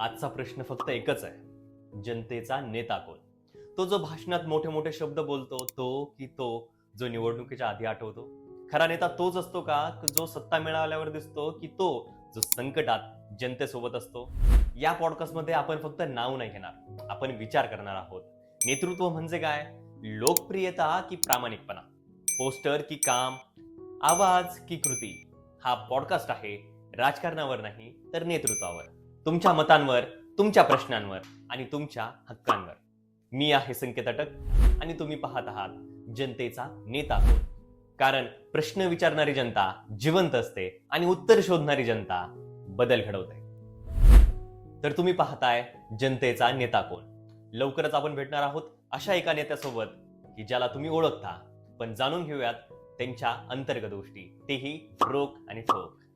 आजचा प्रश्न फक्त एकच आहे. जनतेचा नेता कोण? तो जो भाषणात मोठे मोठे शब्द बोलतो तो की तो जो निवडणुकीच्या आधी आठवतो? खरा नेता तोच असतो का? जो सत्ता मिळाल्यावर दिसतो की तो जो संकटात जनतेसोबत असतो? या पॉडकास्टमध्ये आपण फक्त नाव नाही घेणार आपण विचार करणार आहोत. नेतृत्व म्हणजे काय? लोकप्रियता की प्रामाणिकपणा? पोस्टर की काम? आवाज की कृती? हा पॉडकास्ट आहे राजकारणावर नाही तर नेतृत्वावर. तुमच्या मतांवर तुमच्या प्रश्नांवर आणि तुमच्या हक्कांवर. मी आहे संकेत अटक आणि तुम्ही पाहत आहात जनतेचा नेता कारण प्रश्न विचारणारी जनता जिवंत असते आणि उत्तर शोधणारी जनता बदल घडवते. तर तुम्ही पाहताय जनतेचा नेता कोण? लवकरच आपण भेटणार आहोत अशा एका नेत्यासोबत की ज्याला तुम्ही ओळखता. पण जाणून घेऊयात त्यांच्या अंतर्गत गोष्टी. तेही रोख आणि ठोक.